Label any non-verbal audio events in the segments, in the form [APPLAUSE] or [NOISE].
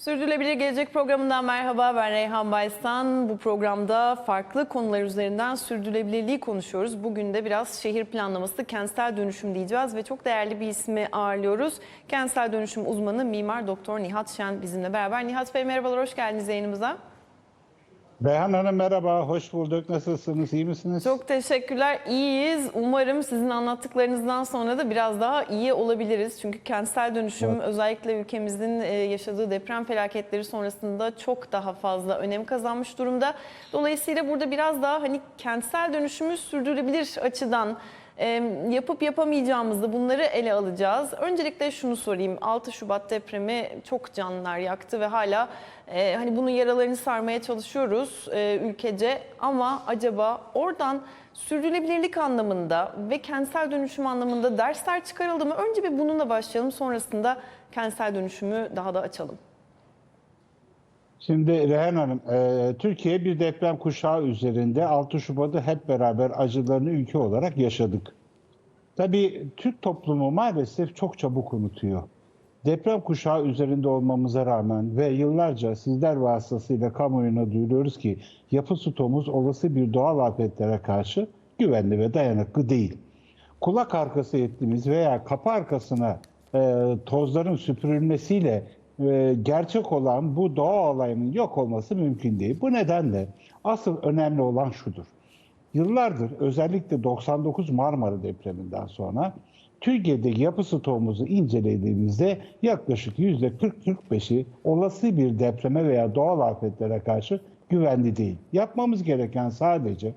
Sürdürülebilir Gelecek programından merhaba ben Reyhan Baysan. Bu programda farklı konular üzerinden sürdürülebilirliği konuşuyoruz. Bugün de biraz şehir planlaması, kentsel dönüşüm diyeceğiz ve çok değerli bir ismi ağırlıyoruz. Kentsel dönüşüm uzmanı Mimar Doktor Nihat Şen bizimle beraber. Nihat Bey merhabalar, hoş geldiniz yayınımıza. Beyhan Hanım merhaba, hoş bulduk. Nasılsınız, iyi misiniz? Çok teşekkürler. İyiyiz. Umarım sizin anlattıklarınızdan sonra da biraz daha iyi olabiliriz. Çünkü kentsel dönüşüm Evet. özellikle ülkemizin e, yaşadığı deprem felaketleri sonrasında çok daha fazla önem kazanmış durumda. Dolayısıyla burada biraz daha hani kentsel dönüşümü sürdürülebilir açıdan yapıp yapamayacağımızı bunları ele alacağız. Öncelikle şunu sorayım. 6 Şubat depremi çok canlar yaktı ve hala e, hani bunun yaralarını sarmaya çalışıyoruz e, ülkece ama acaba oradan sürdürülebilirlik anlamında ve kentsel dönüşüm anlamında dersler çıkarıldı mı? Önce bir bununla başlayalım sonrasında kentsel dönüşümü daha da açalım. Şimdi Reyhan Hanım, e, Türkiye bir deprem kuşağı üzerinde 6 Şubat'ı hep beraber acılarını ülke olarak yaşadık. Tabii Türk toplumu maalesef çok çabuk unutuyor. Deprem kuşağı üzerinde olmamıza rağmen ve yıllarca sizler vasıtasıyla kamuoyuna duyuruyoruz ki yapı stoğumuz olası bir doğal afetlere karşı güvenli ve dayanıklı değil. kulak arkası ettiğimiz veya kapı arkasına e, tozların süpürülmesiyle e, gerçek olan bu doğa olayının yok olması mümkün değil. Bu nedenle asıl önemli olan şudur. Yıllardır özellikle 99 Marmara depreminden sonra Türkiye'deki yapı stoğumuzu incelediğimizde yaklaşık %40-45'i olası bir depreme veya doğal afetlere karşı güvenli değil. Yapmamız gereken sadece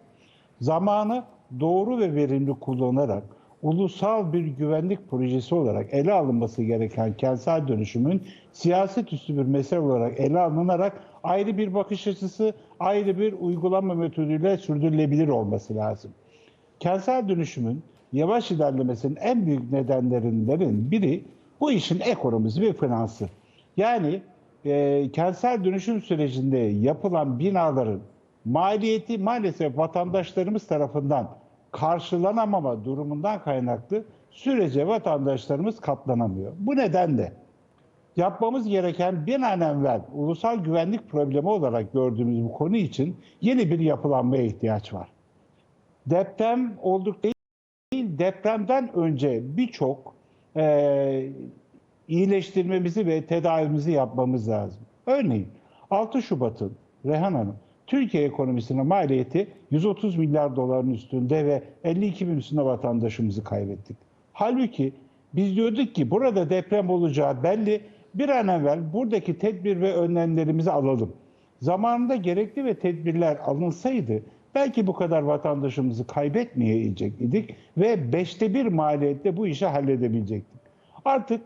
zamanı doğru ve verimli kullanarak ulusal bir güvenlik projesi olarak ele alınması gereken kentsel dönüşümün siyaset üstü bir mesele olarak ele alınarak ayrı bir bakış açısı, ayrı bir uygulama metoduyla sürdürülebilir olması lazım. Kentsel dönüşümün yavaş ilerlemesinin en büyük nedenlerinden biri bu işin ekonomisi ve finansı. Yani e, kentsel dönüşüm sürecinde yapılan binaların maliyeti maalesef vatandaşlarımız tarafından karşılanamama durumundan kaynaklı sürece vatandaşlarımız katlanamıyor. Bu nedenle yapmamız gereken bir an evvel ulusal güvenlik problemi olarak gördüğümüz bu konu için yeni bir yapılanmaya ihtiyaç var. Deprem olduk değil, depremden önce birçok e, iyileştirmemizi ve tedavimizi yapmamız lazım. Örneğin 6 Şubat'ın Rehan Hanım Türkiye ekonomisine maliyeti 130 milyar doların üstünde ve 52 bin üstünde vatandaşımızı kaybettik. Halbuki biz diyorduk ki burada deprem olacağı belli. Bir an evvel buradaki tedbir ve önlemlerimizi alalım. Zamanında gerekli ve tedbirler alınsaydı belki bu kadar vatandaşımızı kaybetmeyecek idik ve beşte bir maliyette bu işi halledebilecektik. Artık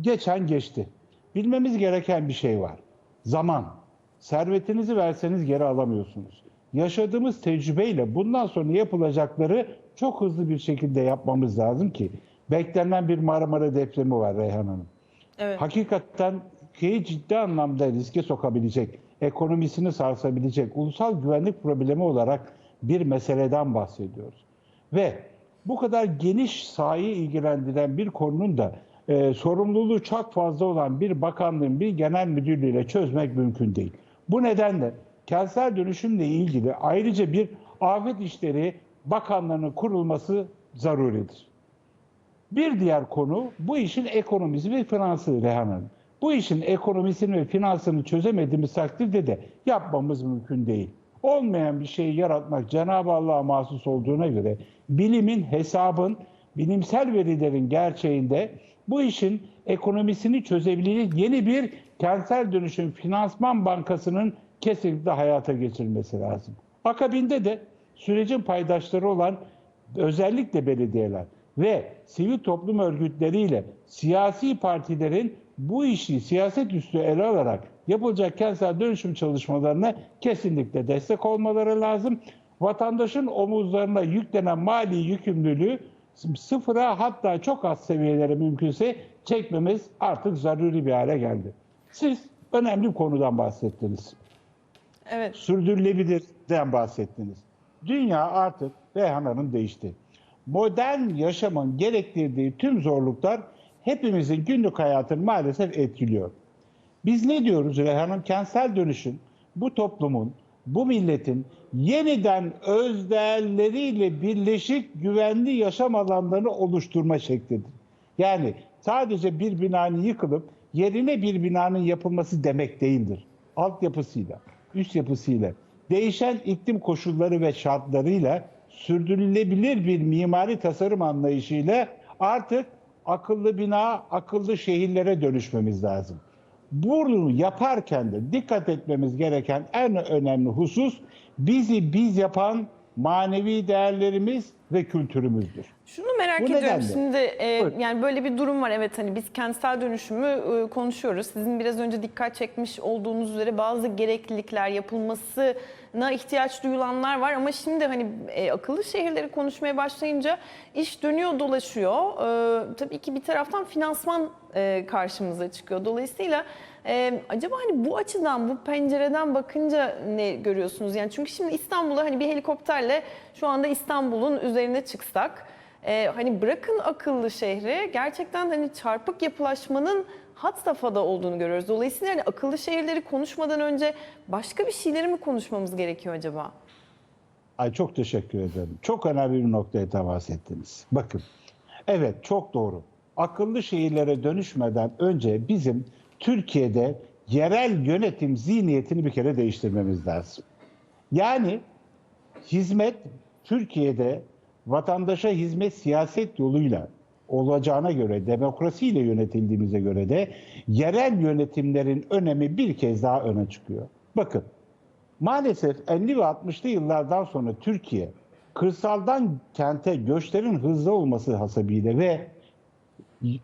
geçen geçti. Bilmemiz gereken bir şey var. Zaman. Servetinizi verseniz geri alamıyorsunuz. Yaşadığımız tecrübeyle bundan sonra yapılacakları çok hızlı bir şekilde yapmamız lazım ki beklenen bir Marmara depremi var Reyhan Hanım. Evet. Hakikaten ülkeyi ciddi anlamda riske sokabilecek, ekonomisini sarsabilecek, ulusal güvenlik problemi olarak bir meseleden bahsediyoruz. Ve bu kadar geniş sahayı ilgilendiren bir konunun da e, sorumluluğu çok fazla olan bir bakanlığın bir genel müdürlüğüyle çözmek mümkün değil. Bu nedenle kentsel dönüşümle ilgili ayrıca bir afet işleri bakanlığının kurulması zaruridir. Bir diğer konu bu işin ekonomisi ve finansı Rehan Hanım. Bu işin ekonomisini ve finansını çözemediğimiz takdirde de yapmamız mümkün değil. Olmayan bir şeyi yaratmak Cenab-ı Allah'a mahsus olduğuna göre bilimin, hesabın, bilimsel verilerin gerçeğinde bu işin ekonomisini çözebilecek yeni bir kentsel dönüşüm finansman bankasının kesinlikle hayata geçirilmesi lazım. Akabinde de sürecin paydaşları olan özellikle belediyeler ve sivil toplum örgütleriyle siyasi partilerin bu işi siyaset üstü ele alarak yapılacak kentsel dönüşüm çalışmalarına kesinlikle destek olmaları lazım. Vatandaşın omuzlarına yüklenen mali yükümlülüğü sıfıra hatta çok az seviyelere mümkünse çekmemiz artık zaruri bir hale geldi. Siz önemli bir konudan bahsettiniz. Evet. Sürdürülebilirden bahsettiniz. Dünya artık Reyhan Hanım değişti. Modern yaşamın gerektirdiği tüm zorluklar hepimizin günlük hayatını maalesef etkiliyor. Biz ne diyoruz Reyhan'ım? Kentsel dönüşüm bu toplumun, bu milletin yeniden öz değerleriyle birleşik güvenli yaşam alanlarını oluşturma şeklidir. Yani sadece bir binanın yıkılıp yerine bir binanın yapılması demek değildir. Altyapısıyla, üst yapısıyla, değişen iklim koşulları ve şartlarıyla sürdürülebilir bir mimari tasarım anlayışıyla artık akıllı bina, akıllı şehirlere dönüşmemiz lazım. Bunu yaparken de dikkat etmemiz gereken en önemli husus bizi biz yapan manevi değerlerimiz ve kültürümüzdür. Şunu merak Bu ediyorum nedenle. şimdi e, Buyurun. yani böyle bir durum var evet hani biz kentsel dönüşümü e, konuşuyoruz. Sizin biraz önce dikkat çekmiş olduğunuz üzere bazı gereklilikler yapılmasına ihtiyaç duyulanlar var ama şimdi hani e, akıllı şehirleri konuşmaya başlayınca iş dönüyor dolaşıyor. E, tabii ki bir taraftan finansman e, karşımıza çıkıyor. Dolayısıyla e, acaba hani bu açıdan bu pencereden bakınca ne görüyorsunuz? Yani çünkü şimdi İstanbul'a hani bir helikopterle şu anda İstanbul'un üzerine çıksak ee, hani bırakın akıllı şehri gerçekten hani çarpık yapılaşmanın had safhada olduğunu görüyoruz. Dolayısıyla hani akıllı şehirleri konuşmadan önce başka bir şeyleri mi konuşmamız gerekiyor acaba? Ay çok teşekkür ederim. Çok önemli bir noktaya temas ettiniz. Bakın, evet çok doğru. Akıllı şehirlere dönüşmeden önce bizim Türkiye'de yerel yönetim zihniyetini bir kere değiştirmemiz lazım. Yani hizmet Türkiye'de vatandaşa hizmet siyaset yoluyla olacağına göre, demokrasiyle yönetildiğimize göre de yerel yönetimlerin önemi bir kez daha öne çıkıyor. Bakın, Maalesef 50 ve 60'lı yıllardan sonra Türkiye kırsaldan kente göçlerin hızlı olması hasebiyle ve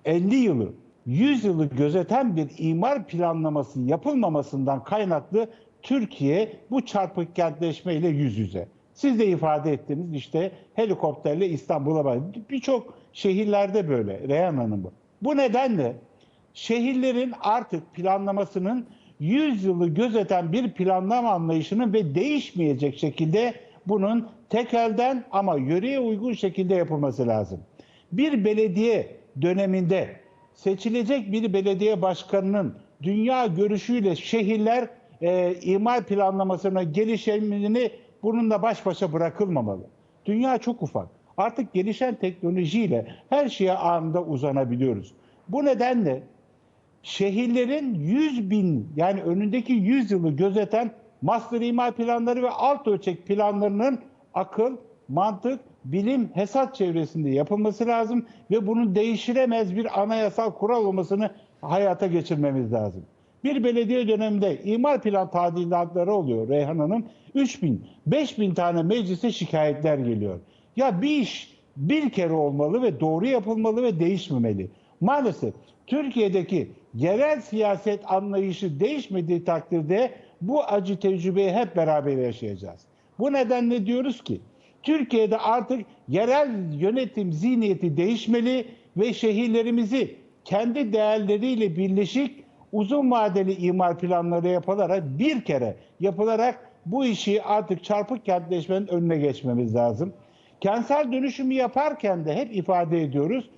50 yılı 100 yılı gözeten bir imar planlaması yapılmamasından kaynaklı Türkiye bu çarpık kentleşmeyle yüz yüze. Siz de ifade ettiniz işte helikopterle İstanbul'a bak. Birçok şehirlerde böyle Reyhan Hanım bu. Bu nedenle şehirlerin artık planlamasının 100 yılı gözeten bir planlama anlayışının ve değişmeyecek şekilde bunun tekelden ama yöreye uygun şekilde yapılması lazım. Bir belediye döneminde seçilecek bir belediye başkanının dünya görüşüyle şehirler e, imar planlamasına gelişimini bununla baş başa bırakılmamalı. Dünya çok ufak. Artık gelişen teknolojiyle her şeye anında uzanabiliyoruz. Bu nedenle şehirlerin 100 bin yani önündeki 100 yılı gözeten master imar planları ve alt ölçek planlarının akıl, mantık, bilim, hesap çevresinde yapılması lazım ve bunun değişilemez bir anayasal kural olmasını hayata geçirmemiz lazım. Bir belediye döneminde imar plan tadilatları oluyor Reyhan Hanım. 3 bin, 5 bin tane meclise şikayetler geliyor. Ya bir iş bir kere olmalı ve doğru yapılmalı ve değişmemeli. Maalesef Türkiye'deki yerel siyaset anlayışı değişmediği takdirde bu acı tecrübeyi hep beraber yaşayacağız. Bu nedenle diyoruz ki Türkiye'de artık yerel yönetim zihniyeti değişmeli ve şehirlerimizi kendi değerleriyle birleşik uzun vadeli imar planları yapılarak bir kere yapılarak bu işi artık çarpık kentleşmenin önüne geçmemiz lazım. Kentsel dönüşümü yaparken de hep ifade ediyoruz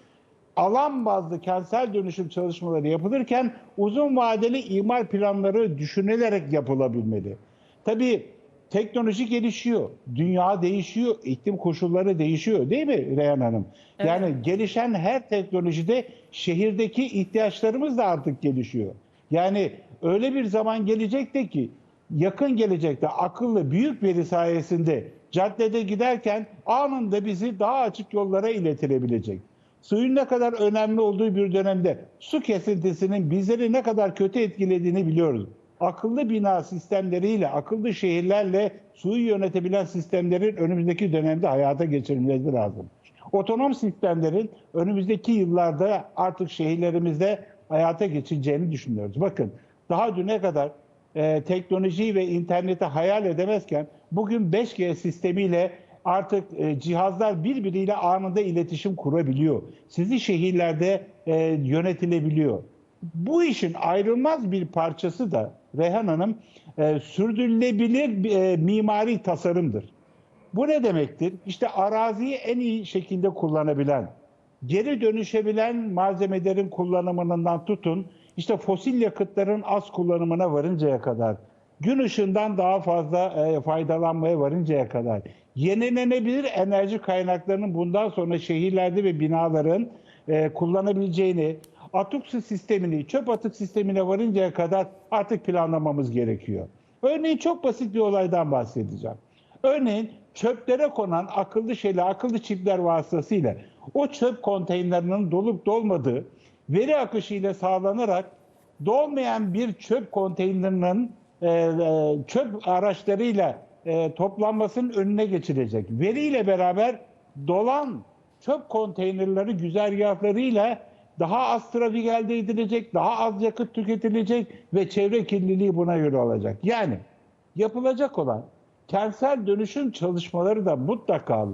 alan bazlı kentsel dönüşüm çalışmaları yapılırken uzun vadeli imar planları düşünülerek yapılabilmeli. Tabii teknoloji gelişiyor, dünya değişiyor, iklim koşulları değişiyor değil mi Reyhan Hanım? Yani gelişen her teknolojide şehirdeki ihtiyaçlarımız da artık gelişiyor. Yani öyle bir zaman gelecekte ki yakın gelecekte akıllı büyük veri sayesinde caddede giderken anında bizi daha açık yollara iletilebilecek. Suyun ne kadar önemli olduğu bir dönemde su kesintisinin bizleri ne kadar kötü etkilediğini biliyoruz. Akıllı bina sistemleriyle, akıllı şehirlerle suyu yönetebilen sistemlerin önümüzdeki dönemde hayata geçirilmesi lazım. Otonom sistemlerin önümüzdeki yıllarda artık şehirlerimizde hayata geçeceğini düşünüyoruz. Bakın daha düne kadar e, teknolojiyi ve interneti hayal edemezken bugün 5G sistemiyle artık e, cihazlar birbiriyle anında iletişim kurabiliyor. Sizi şehirlerde e, yönetilebiliyor. Bu işin ayrılmaz bir parçası da Reyhan Hanım e, sürdürülebilir e, mimari tasarımdır. Bu ne demektir? İşte araziyi en iyi şekilde kullanabilen, geri dönüşebilen malzemelerin kullanımından tutun, işte fosil yakıtların az kullanımına varıncaya kadar, gün ışığından daha fazla e, faydalanmaya varıncaya kadar, yenilenebilir enerji kaynaklarının bundan sonra şehirlerde ve binaların e, kullanabileceğini, atık su sistemini, çöp atık sistemine varıncaya kadar artık planlamamız gerekiyor. Örneğin çok basit bir olaydan bahsedeceğim. Örneğin çöplere konan akıllı şeyler, akıllı çipler vasıtasıyla o çöp konteynerinin dolup dolmadığı veri akışıyla sağlanarak dolmayan bir çöp konteynerinin e, e, çöp araçlarıyla e, toplanmasının önüne geçilecek. Veriyle beraber dolan çöp konteynerleri güzergahlarıyla daha az trafik elde edilecek, daha az yakıt tüketilecek ve çevre kirliliği buna göre olacak. Yani yapılacak olan kentsel dönüşüm çalışmaları da mutlaka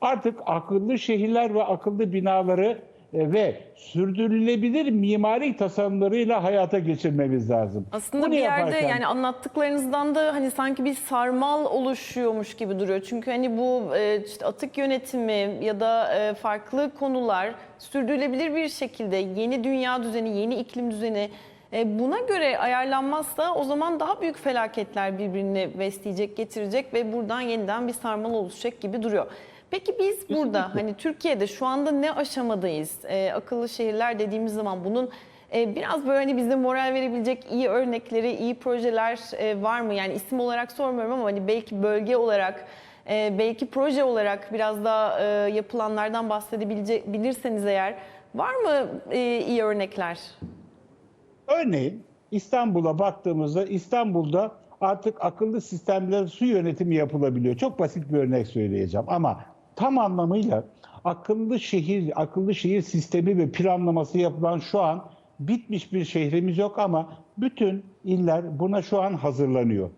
artık akıllı şehirler ve akıllı binaları ve sürdürülebilir mimari tasarımlarıyla hayata geçirmemiz lazım. Aslında Bunu bir yerde yaparken- yani anlattıklarınızdan da hani sanki bir sarmal oluşuyormuş gibi duruyor. Çünkü hani bu e, işte atık yönetimi ya da e, farklı konular sürdürülebilir bir şekilde yeni dünya düzeni, yeni iklim düzeni e, buna göre ayarlanmazsa o zaman daha büyük felaketler birbirini besleyecek, getirecek ve buradan yeniden bir sarmal oluşacak gibi duruyor. Peki biz burada hani Türkiye'de şu anda ne aşamadayız? E, akıllı şehirler dediğimiz zaman bunun e, biraz böyle hani bize moral verebilecek iyi örnekleri, iyi projeler e, var mı? Yani isim olarak sormuyorum ama hani belki bölge olarak, e, belki proje olarak biraz daha e, yapılanlardan bahsedebilirseniz eğer var mı e, iyi örnekler? Örneğin İstanbul'a baktığımızda İstanbul'da artık akıllı sistemler su yönetimi yapılabiliyor. Çok basit bir örnek söyleyeceğim ama tam anlamıyla akıllı şehir, akıllı şehir sistemi ve planlaması yapılan şu an bitmiş bir şehrimiz yok ama bütün iller buna şu an hazırlanıyor.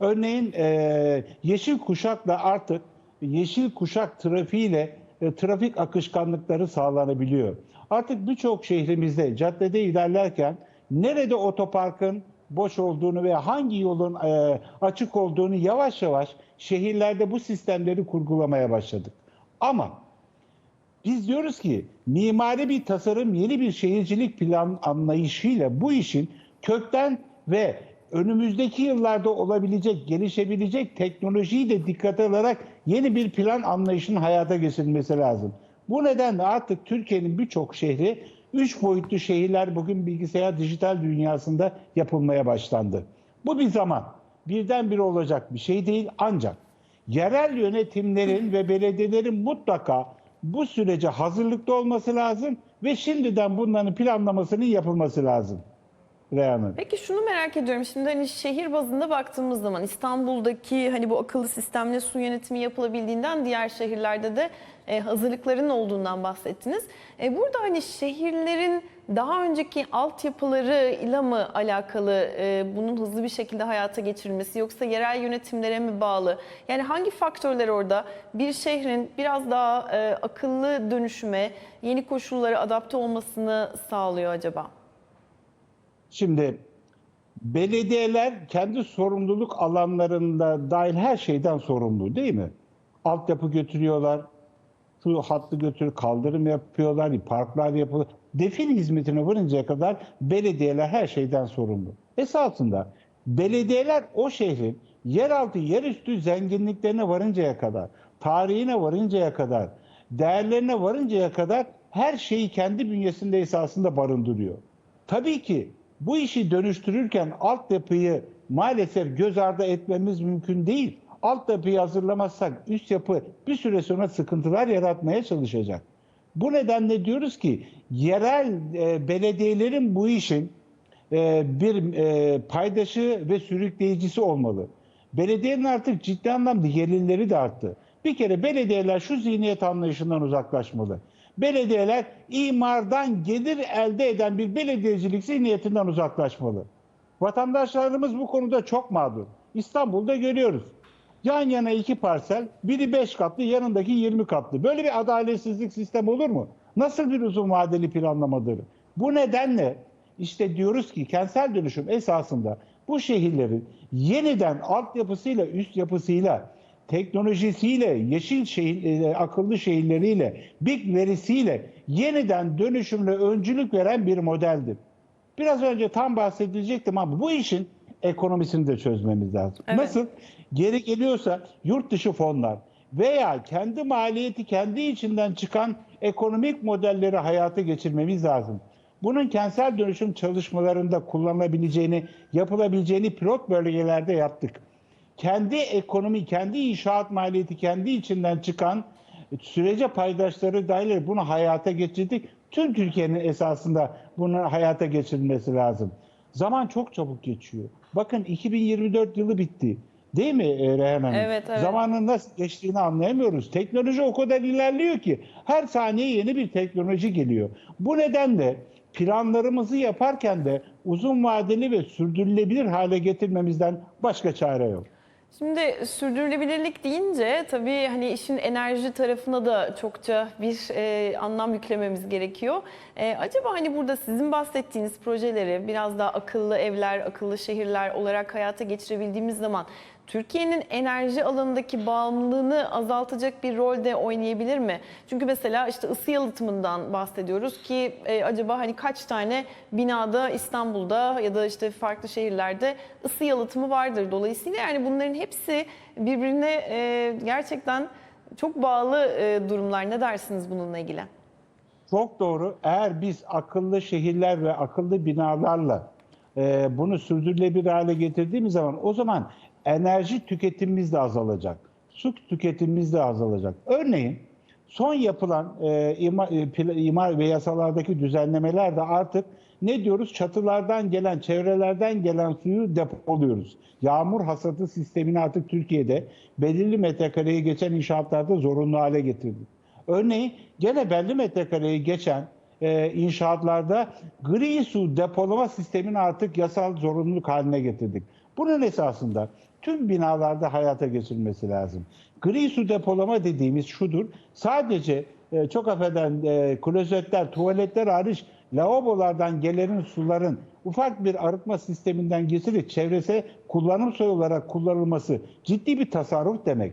Örneğin e, yeşil kuşakla artık yeşil kuşak trafiğiyle e, trafik akışkanlıkları sağlanabiliyor. Artık birçok şehrimizde caddede ilerlerken nerede otoparkın boş olduğunu ve hangi yolun e, açık olduğunu yavaş yavaş şehirlerde bu sistemleri kurgulamaya başladık. Ama biz diyoruz ki mimari bir tasarım, yeni bir şehircilik plan anlayışıyla bu işin kökten ve önümüzdeki yıllarda olabilecek, gelişebilecek teknolojiyi de dikkate alarak yeni bir plan anlayışının hayata geçirilmesi lazım. Bu nedenle artık Türkiye'nin birçok şehri üç boyutlu şehirler bugün bilgisayar dijital dünyasında yapılmaya başlandı. Bu bir zaman birdenbire olacak bir şey değil ancak yerel yönetimlerin ve belediyelerin mutlaka bu sürece hazırlıklı olması lazım ve şimdiden bunların planlamasının yapılması lazım. Reyhan'ın. Peki şunu merak ediyorum. Şimdi hani şehir bazında baktığımız zaman İstanbul'daki hani bu akıllı sistemle su yönetimi yapılabildiğinden diğer şehirlerde de e, hazırlıkların olduğundan bahsettiniz. E, burada hani şehirlerin daha önceki altyapılarıyla mı alakalı e, bunun hızlı bir şekilde hayata geçirilmesi yoksa yerel yönetimlere mi bağlı? Yani hangi faktörler orada bir şehrin biraz daha e, akıllı dönüşüme, yeni koşullara adapte olmasını sağlıyor acaba? Şimdi belediyeler kendi sorumluluk alanlarında dahil her şeyden sorumlu değil mi? Altyapı götürüyorlar, şu hattı götür, kaldırım yapıyorlar, parklar yapıyorlar. Defin hizmetine varıncaya kadar belediyeler her şeyden sorumlu. Esasında belediyeler o şehrin yeraltı, yerüstü zenginliklerine varıncaya kadar, tarihine varıncaya kadar, değerlerine varıncaya kadar her şeyi kendi bünyesinde esasında barındırıyor. Tabii ki bu işi dönüştürürken altyapıyı maalesef göz ardı etmemiz mümkün değil. Altyapıyı hazırlamazsak üst yapı bir süre sonra sıkıntılar yaratmaya çalışacak. Bu nedenle diyoruz ki yerel e, belediyelerin bu işin e, bir e, paydaşı ve sürükleyicisi olmalı. Belediyenin artık ciddi anlamda yerlileri de arttı. Bir kere belediyeler şu zihniyet anlayışından uzaklaşmalı. Belediyeler imardan gelir elde eden bir belediyecilik zihniyetinden uzaklaşmalı. Vatandaşlarımız bu konuda çok mağdur. İstanbul'da görüyoruz. Yan yana iki parsel, biri 5 katlı, yanındaki 20 katlı. Böyle bir adaletsizlik sistemi olur mu? Nasıl bir uzun vadeli planlamadır? Bu nedenle işte diyoruz ki kentsel dönüşüm esasında bu şehirlerin yeniden altyapısıyla, üst yapısıyla, teknolojisiyle, yeşil şehir, e, akıllı şehirleriyle, big verisiyle yeniden dönüşümle öncülük veren bir modeldir. Biraz önce tam bahsedilecektim ama bu işin ekonomisini de çözmemiz lazım. Evet. Nasıl? Geri geliyorsa yurt dışı fonlar veya kendi maliyeti kendi içinden çıkan ekonomik modelleri hayata geçirmemiz lazım. Bunun kentsel dönüşüm çalışmalarında kullanılabileceğini, yapılabileceğini pilot bölgelerde yaptık. Kendi ekonomi, kendi inşaat maliyeti kendi içinden çıkan sürece paydaşları dahil bunu hayata geçirdik. Tüm Türkiye'nin esasında bunu hayata geçirilmesi lazım. Zaman çok çabuk geçiyor. Bakın 2024 yılı bitti. Değil mi e, Reyhan Hanım? Evet, evet. Zamanın nasıl geçtiğini anlayamıyoruz. Teknoloji o kadar ilerliyor ki her saniye yeni bir teknoloji geliyor. Bu nedenle planlarımızı yaparken de uzun vadeli ve sürdürülebilir hale getirmemizden başka çare yok. Şimdi sürdürülebilirlik deyince tabii hani işin enerji tarafına da çokça bir e, anlam yüklememiz gerekiyor. E, acaba hani burada sizin bahsettiğiniz projeleri biraz daha akıllı evler, akıllı şehirler olarak hayata geçirebildiğimiz zaman Türkiye'nin enerji alanındaki bağımlılığını azaltacak bir rol de oynayabilir mi? Çünkü mesela işte ısı yalıtımından bahsediyoruz ki e, acaba hani kaç tane binada İstanbul'da ya da işte farklı şehirlerde ısı yalıtımı vardır. Dolayısıyla yani bunların hepsi birbirine e, gerçekten çok bağlı e, durumlar. Ne dersiniz bununla ilgili? Çok doğru. Eğer biz akıllı şehirler ve akıllı binalarla e, bunu sürdürülebilir hale getirdiğimiz zaman o zaman enerji tüketimimiz de azalacak. Su tüketimimiz de azalacak. Örneğin son yapılan e, imar, e, imar ve yasalardaki düzenlemeler de artık ne diyoruz? Çatılardan gelen, çevrelerden gelen suyu depoluyoruz. Yağmur hasadı sistemini artık Türkiye'de belirli metrekareye geçen inşaatlarda zorunlu hale getirdik. Örneğin gene belli metrekareye geçen e, inşaatlarda gri su depolama sistemini artık yasal zorunluluk haline getirdik. Bunun esasında tüm binalarda hayata geçirilmesi lazım. Gri su depolama dediğimiz şudur. Sadece e, çok affeden e, klozetler, tuvaletler hariç lavabolardan gelen suların ufak bir arıtma sisteminden geçirip çevrese kullanım suyu olarak kullanılması ciddi bir tasarruf demek.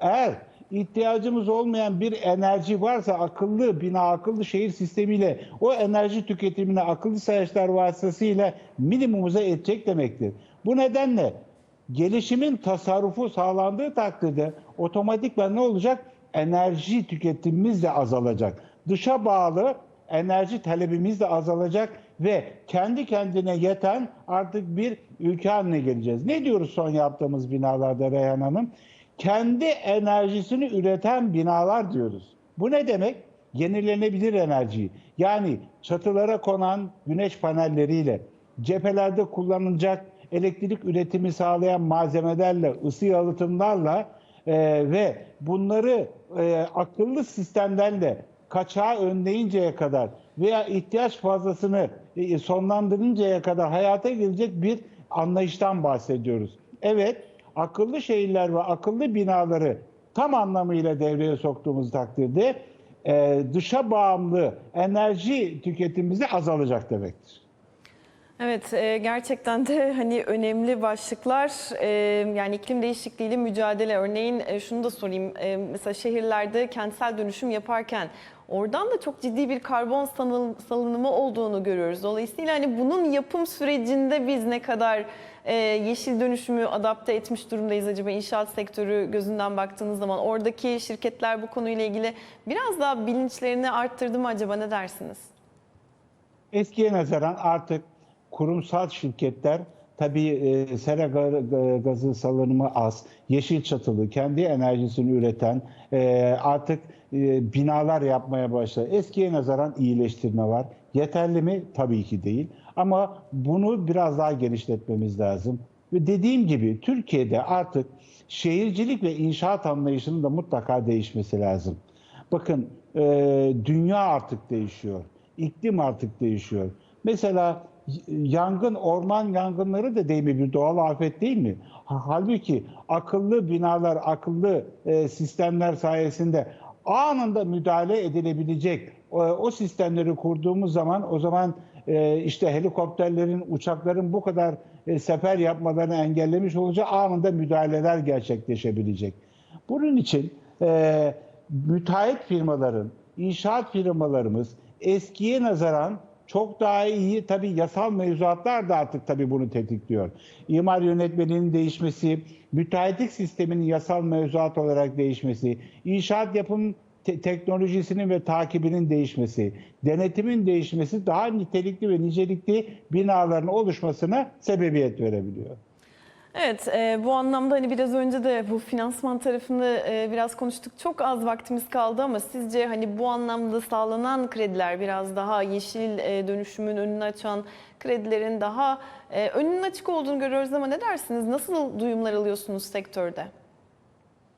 Eğer ihtiyacımız olmayan bir enerji varsa akıllı bina, akıllı şehir sistemiyle o enerji tüketimini akıllı sayaçlar vasıtasıyla minimumuza edecek demektir. Bu nedenle gelişimin tasarrufu sağlandığı takdirde otomatikman ne olacak? Enerji tüketimimiz de azalacak. Dışa bağlı enerji talebimiz de azalacak ve kendi kendine yeten artık bir ülke haline geleceğiz. Ne diyoruz son yaptığımız binalarda Reyhan Hanım? Kendi enerjisini üreten binalar diyoruz. Bu ne demek? Yenilenebilir enerji. Yani çatılara konan güneş panelleriyle, cephelerde kullanılacak elektrik üretimi sağlayan malzemelerle, ısı yalıtımlarla e, ve bunları e, akıllı sistemlerle kaçağı önleyinceye kadar veya ihtiyaç fazlasını e, sonlandırıncaya kadar hayata gelecek bir anlayıştan bahsediyoruz. Evet, akıllı şehirler ve akıllı binaları tam anlamıyla devreye soktuğumuz takdirde e, dışa bağımlı enerji tüketimimiz de azalacak demektir. Evet, e, gerçekten de [LAUGHS] hani önemli başlıklar. E, yani iklim değişikliğiyle mücadele. Örneğin e, şunu da sorayım. Mesela şehirlerde kentsel dönüşüm yaparken oradan da çok ciddi bir karbon salın- salınımı olduğunu görüyoruz. Dolayısıyla hani bunun yapım sürecinde biz ne kadar yeşil dönüşümü adapte etmiş durumdayız acaba inşaat sektörü gözünden baktığınız zaman oradaki şirketler bu konuyla ilgili biraz daha bilinçlerini arttırdı mı acaba ne dersiniz? Eskiye nazaran artık kurumsal şirketler tabii e, sera ga- gazı salınımı az, yeşil çatılı, kendi enerjisini üreten e, artık e, binalar yapmaya başladı. Eskiye nazaran iyileştirme var. Yeterli mi? Tabii ki değil. Ama bunu biraz daha genişletmemiz lazım. Ve dediğim gibi Türkiye'de artık şehircilik ve inşaat anlayışının da mutlaka değişmesi lazım. Bakın e, dünya artık değişiyor. İklim artık değişiyor. Mesela yangın, orman yangınları da değil mi bir doğal afet değil mi? Ha- Halbuki akıllı binalar, akıllı e, sistemler sayesinde anında müdahale edilebilecek o, o sistemleri kurduğumuz zaman o zaman e, işte helikopterlerin, uçakların bu kadar e, sefer yapmalarını engellemiş olacak anında müdahaleler gerçekleşebilecek. Bunun için e, müteahhit firmaların, inşaat firmalarımız eskiye nazaran çok daha iyi tabii yasal mevzuatlar da artık tabii bunu tetikliyor. İmar yönetmeliğinin değişmesi, müteahhitlik sisteminin yasal mevzuat olarak değişmesi, inşaat yapım te- teknolojisinin ve takibinin değişmesi, denetimin değişmesi daha nitelikli ve nicelikli binaların oluşmasına sebebiyet verebiliyor. Evet, e, bu anlamda hani biraz önce de bu finansman tarafını e, biraz konuştuk. Çok az vaktimiz kaldı ama sizce hani bu anlamda sağlanan krediler biraz daha yeşil e, dönüşümün önünü açan kredilerin daha e, önünün açık olduğunu görüyoruz ama ne dersiniz? Nasıl duyumlar alıyorsunuz sektörde?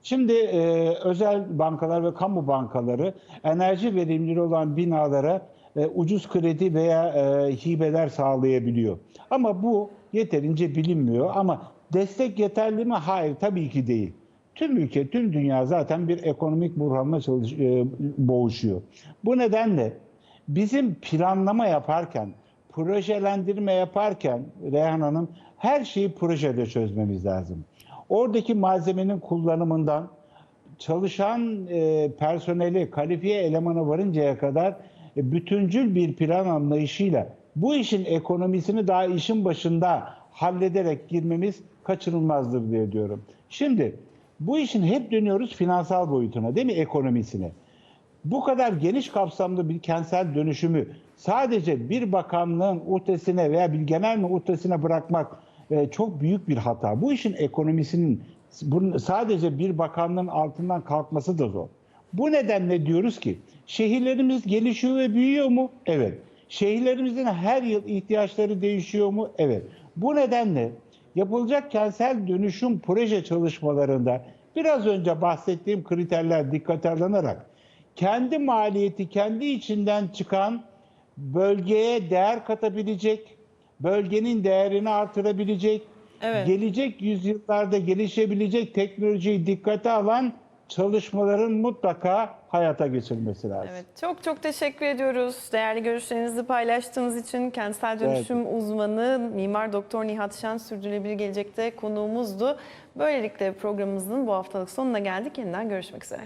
Şimdi e, özel bankalar ve kamu bankaları enerji verimliliği olan binalara e, ucuz kredi veya e, hibeler sağlayabiliyor. Ama bu yeterince bilinmiyor. Ama destek yeterli mi? Hayır, tabii ki değil. Tüm ülke, tüm dünya zaten bir ekonomik buhranla çalış, e, boğuşuyor. Bu nedenle bizim planlama yaparken, projelendirme yaparken Reyhan Hanım her şeyi projede çözmemiz lazım. Oradaki malzemenin kullanımından çalışan e, personeli, kalifiye elemana varıncaya kadar e, bütüncül bir plan anlayışıyla bu işin ekonomisini daha işin başında hallederek girmemiz kaçınılmazdır diye diyorum. Şimdi bu işin hep dönüyoruz finansal boyutuna değil mi ekonomisine? Bu kadar geniş kapsamlı bir kentsel dönüşümü sadece bir bakanlığın utesine veya bir genel mi utesine bırakmak e, çok büyük bir hata. Bu işin ekonomisinin bunun sadece bir bakanlığın altından kalkması da zor. Bu nedenle diyoruz ki şehirlerimiz gelişiyor ve büyüyor mu? Evet. Şehirlerimizin her yıl ihtiyaçları değişiyor mu? Evet. Bu nedenle yapılacak kentsel dönüşüm proje çalışmalarında biraz önce bahsettiğim kriterler dikkate alınarak kendi maliyeti kendi içinden çıkan bölgeye değer katabilecek, bölgenin değerini artırabilecek, Evet. gelecek yüzyıllarda gelişebilecek teknolojiyi dikkate alan çalışmaların mutlaka hayata geçirilmesi lazım. Evet, çok çok teşekkür ediyoruz. Değerli görüşlerinizi paylaştığınız için kentsel dönüşüm uzmanı Mimar Doktor Nihat Şen sürdürülebilir gelecekte konuğumuzdu. Böylelikle programımızın bu haftalık sonuna geldik. Yeniden görüşmek üzere.